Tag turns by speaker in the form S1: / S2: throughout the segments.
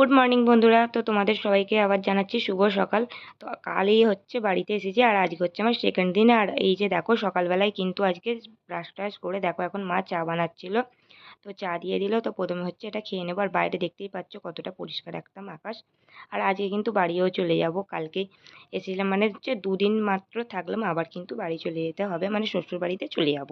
S1: Good morning বন্ধুরা। তো তোমাদের সবাইকে আবার জানাচ্ছি শুভ সকাল। তো কালই হচ্ছে বাড়িতে এসেছি, আর আজকে হচ্ছে আমার সেকেন্ড দিন। আর এই যে দেখো, সকালবেলায় কিন্তু আজকে ব্রাশ ট্রাশ করে দেখো, এখন মা চা বানাচ্ছিল। তো চা দিয়ে দিল। তো প্রথমে হচ্ছে এটা খেয়ে নেব। আর বাইরে দেখতেই পাচ্ছ কতটা পরিষ্কার একদম আকাশ। আর আজকে কিন্তু বাড়িও চলে যাব। কালকে এসেছিলাম মানে হচ্ছে দুদিন মাত্র থাকলাম। আবার কিন্তু বাড়ি চলে যেতে হবে। মানে শ্বশুর বাড়িতে চলে যাব।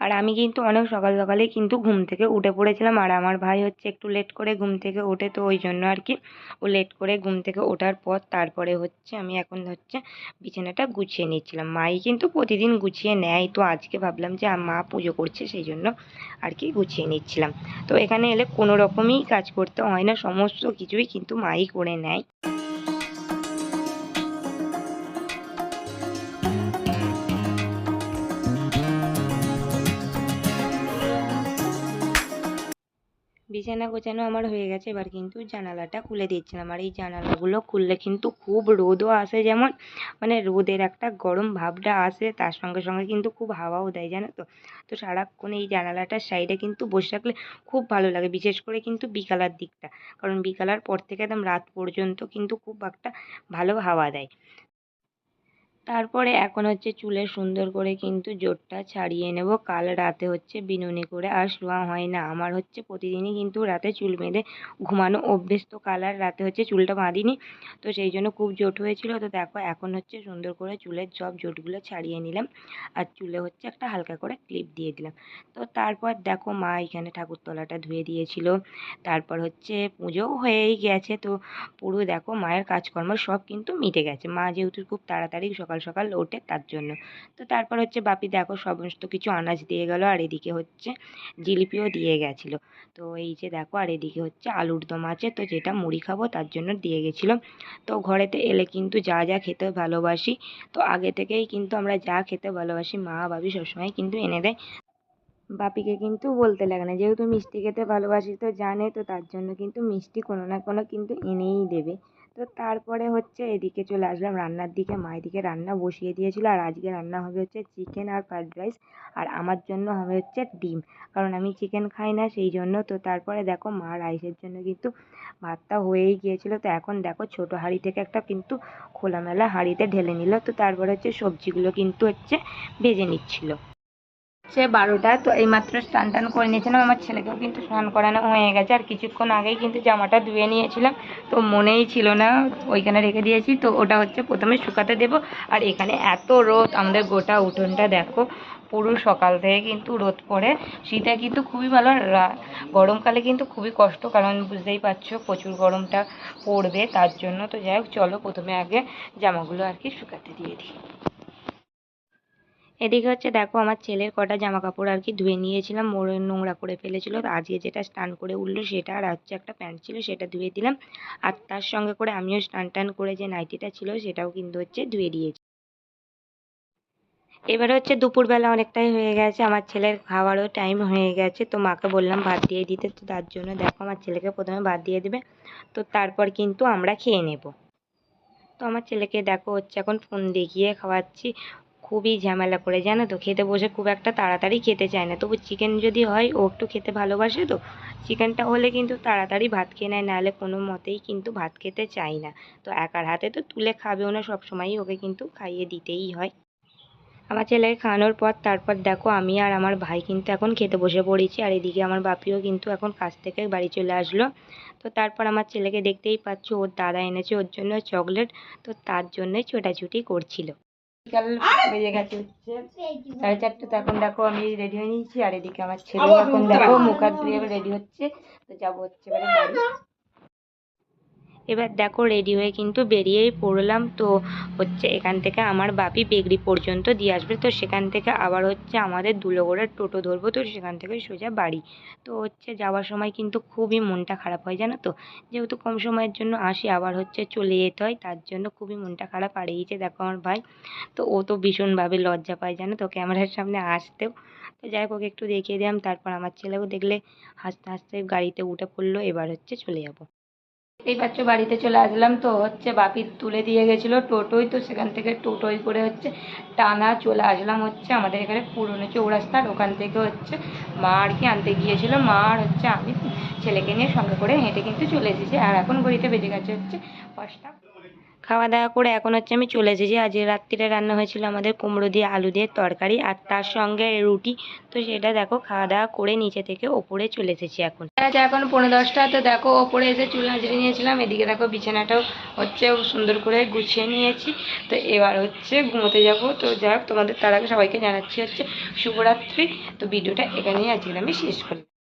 S1: আর আমি কিন্তু অনেক সকাল সকালেই কিন্তু ঘুম থেকে উঠে পড়েছিলাম। আর আমার ভাই হচ্ছে একটু লেট করে ঘুম থেকে ওঠে, তো ওই জন্য আর কি ও লেট করে ঘুম থেকে ওঠার পর তারপরে হচ্ছে আমি এখন হচ্ছে বিছানাটা গুছিয়ে নিচ্ছিলাম। মাই কিন্তু প্রতিদিন গুছিয়ে নেয়, তো আজকে ভাবলাম যে মা পুজো করছে সেই জন্য আর কি গুছিয়ে নিচ্ছিলাম। তো এখানে এলে কোনো রকমই কাজ করতে হয় না, সমস্ত কিছুই কিন্তু মাই করে নেয়। বিছানা গোছানো আমার হয়ে গেছে, এবার কিন্তু জানালাটা খুলে দিচ্ছিলাম। আর এই জানালাগুলো খুললে কিন্তু খুব রোদও আসে যেমন মানে রোদের একটা গরম ভাবটা আসে, তার সঙ্গে সঙ্গে কিন্তু খুব হাওয়াও দেয়, জানো তো? তো সারাক্ষণ এই জানালাটার সাইডে কিন্তু বসে থাকলে খুব ভালো লাগে, বিশেষ করে কিন্তু বিকালের দিকটা। কারণ বিকালের পর থেকে একদম রাত পর্যন্ত কিন্তু খুব একটা ভালো হাওয়া দেয়। তারপরে এখন হচ্ছে চুলে সুন্দর করে কিন্তু জোটটা ছাড়িয়ে নেব। কাল রাতে হচ্ছে বিনুনি করে আর শোয়া হয় না। আমার হচ্ছে প্রতিদিনই কিন্তু রাতে চুল বেঁধে ঘুমানো অভ্যেস। তো কাল আর রাতে হচ্ছে চুলটা বাঁধিনি। তো সেই জন্য খুব জোট হয়েছিল। তো দেখো, এখন হচ্ছে সুন্দর করে চুলের সব জোটগুলো ছাড়িয়ে নিলাম। আর চুলে হচ্ছে একটা হালকা করে ক্লিপ দিয়ে দিলাম। তো তারপর দেখো মা এখানে ঠাকুরতলাটা ধুয়ে দিয়েছিল। তারপর হচ্ছে পুজোও হয়েই গেছে। তো পুরো দেখো মায়ের কাজকর্ম সব কিন্তু মিটে গেছে। মা যেহেতু খুব তাড়াতাড়ি সকাল সকাল সকাল ওঠে তার জন্য। তো তারপর হচ্ছে বাপি দেখো সমস্ত কিছু আনাজ দিয়ে গেল আর এদিকে হচ্ছে জিলিপিও দিয়ে গেছিল। তো এই যে দেখো আর এদিকে হচ্ছে আলুর দম আছে তো যেটা মুড়ি খাব তার জন্য দিয়ে গেছিল। তো ঘরেতে এলে কিন্তু যা যা খেতে ভালোবাসি তো আগে থেকেই কিন্তু আমরা যা খেতে ভালোবাসি মা বাবি সবসময় কিন্তু এনে দেয়। বাপিকে কিন্তু বলতে লাগে না, যেহেতু মিষ্টি খেতে ভালোবাসি তো জানে তো তার জন্য কিন্তু মিষ্টি কোনো না কোনো কিন্তু এনেই দেবে। তো তারপরে হচ্ছে এদিকে চলে আসলাম রান্নার দিকে। মা এদিকে রান্না বসিয়ে দিয়েছিলো। আর আজকে রান্না হবে হচ্ছে চিকেন আর ফ্রায়েড রাইস। আর আমার জন্য হবে হচ্ছে ডিম। কারণ আমি চিকেন খাই না, সেই জন্য। তো তারপরে দেখো মা রাইসের জন্য কিন্তু ভাতটা হয়েই গিয়েছিল। তো এখন দেখো ছোটো হাঁড়ি থেকে একটা কিন্তু খোলামেলা হাঁড়িতে ঢেলে নিল। তো তারপরে হচ্ছে সবজিগুলো কিন্তু হচ্ছে ভেজে নিচ্ছিলো। সে বারোটা, তো এইমাত্র স্নান টান করে নিয়েছিলাম। আমার ছেলেকেও কিন্তু স্নান করানো হয়ে গেছে। আর কিছুক্ষণ আগেই কিন্তু জামাটা ধুয়ে নিয়েছিলাম। তো মনেই ছিল না, ওইখানে রেখে দিয়েছি। তো ওটা হচ্ছে প্রথমে শুকাতে দেব। আর এখানে এত রোদ, আমাদের গোটা উঠোনটা দেখো, পুরো সকাল থেকে কিন্তু রোদ পড়ে। শীতে কিন্তু খুবই ভালো গরমকালে কিন্তু খুবই কষ্ট, কারণ বুঝতেই পারছ প্রচুর গরমটা পড়বে, তার জন্য। তো যাই হোক, চলো প্রথমে আগে জামাগুলো আর কি শুকাতে দিয়ে দিই। এদিকে হচ্ছে দেখো আমার ছেলের কটা জামা কাপড় আর কি ধুয়ে নিয়েছিলাম মোড়ে নোংরা করে ফেলেছিল। আজকে যেটা স্নান করে উঠল সেটা আর হচ্ছে একটা প্যান্ট ছিল, সেটা ধুয়ে দিলাম। আর তার সঙ্গে করে আমিও স্নান টান করে যে নাইটিটা ছিল সেটাও কিন্তু হচ্ছে ধুয়ে দিয়েছি। এবারে হচ্ছে দুপুরবেলা অনেকটাই হয়ে গেছে, আমার ছেলের খাওয়ারও টাইম হয়ে গেছে। তো মাকে বললাম ভাত দিয়ে দিতে, তো তার জন্য দেখো আমার ছেলেকে প্রথমে ভাত দিয়ে দেবে, তো তারপর কিন্তু আমরা খেয়ে নেব। তো আমার ছেলেকে দেখো হচ্ছে এখন ফোন দেখিয়ে খাওয়াচ্ছি। খুবই ঝামেলা করে, জানো তো? খেতে বসে খুব একটা তাড়াতাড়ি খেতে চায় না। তবু চিকেন যদি হয়, ও একটু খেতে ভালোবাসে তো চিকেনটা হলে কিন্তু তাড়াতাড়ি ভাত খেয়ে নেয়, নাহলে কোনো মতেই কিন্তু ভাত খেতে চায় না। তো একার হাতে তো তুলে খাবেও না, সবসময়ই ওকে কিন্তু খাইয়ে দিতেই হয়। আমার ছেলেকে খাওয়ানোর পর, তারপর দেখো আমি আর আমার ভাই কিন্তু এখন খেতে বসে পড়েছি, আর এদিকে আমার বাপিও কিন্তু এখন কাজ থেকে বাড়ি চলে আসলো। তো তারপর আমার ছেলেকে দেখতেই পাচ্ছ, ওর দাদা এনেছে ওর জন্য চকলেট তো তার জন্যই ছোটাছুটি করছিল। বিকাল বেজে গেছে। হচ্ছে সাড়ে চারটে তো এখন দেখো আমি রেডি হয়ে নিয়েছি আর এদিকে আমার ছেলে এখন দেখো মুখ হাত ধুয়ে রেডি হচ্ছে তো যাব হচ্ছে এবারে বাড়ি। এবার দেখো রেডি হয়ে কিন্তু বেরিয়েই পড়লাম। তো হচ্ছে এখান থেকে আমার বাপি বেগড়ি পর্যন্ত দিয়ে আসবে। তো সেখান থেকে আবার হচ্ছে আমাদের দুলোগড়ের টোটো ধরবো। তো সেখান থেকে সোজা বাড়ি। তো হচ্ছে যাওয়ার সময় কিন্তু খুবই মনটা খারাপ হয়, জানো তো? যেহেতু কম সময়ের জন্য আসি, আবার হচ্ছে চলে যেতে হয়। তার জন্য খুবই মনটা খারাপ। আর এই যে দেখো আমার ভাই, তো ও তো ভীষণভাবে লজ্জা পায়, জানো তো? ক্যামেরার সামনে আসতেও। তো যাই হোক, ওকে একটু দেখিয়ে দিলাম। তারপর আমার ছেলেও দেখলে হাসতে হাসতে গাড়িতে উঠে পড়ল। এবার হচ্ছে চলে যাব। এই বাচ্চা বাড়িতে চলে আসলাম তো, হচ্ছে বাপি তুলে দিয়ে গেছিল টোটোই, তো সেখান থেকে টোটোই করে হচ্ছে টানা চলে আসলাম হচ্ছে আমাদের এখানে পুরনো চৌরাস্তার, ওখান থেকে হচ্ছে মা আর কি আনতে গিয়েছিল। মা আর হচ্ছে আমি ছেলেকে নিয়ে সঙ্গে করে হেঁটে কিন্তু চলে এসেছি। আর এখন ঘড়িতে বেজে গেছে হচ্ছে পাঁচটা। খাওয়া দাওয়া করে এখন হচ্ছে আমি চলে এসেছি। আজকে রাত্রিরে রান্না হয়েছিল আমাদের কুমড়ো দিয়ে, আলু দিয়ে তরকারি আর তার সঙ্গে রুটি। তো সেটা দেখো খাওয়া দাওয়া করে নিচে থেকে ওপরে চলে এসেছি এখন। আচ্ছা এখন পনেরো দশটা, তো দেখো ওপরে এসে চুল নাচড়ে নিয়েছিলাম। এদিকে দেখো বিছানাটাও হচ্ছে সুন্দর করে গুছিয়ে নিয়েছি। তো এবার হচ্ছে ঘুমোতে যাব। তো যাই তোমাদের, তার আগে সবাইকে জানাচ্ছি হচ্ছে শুভরাত্রি। তো ভিডিওটা এখানেই আজকে আমি শেষ করলাম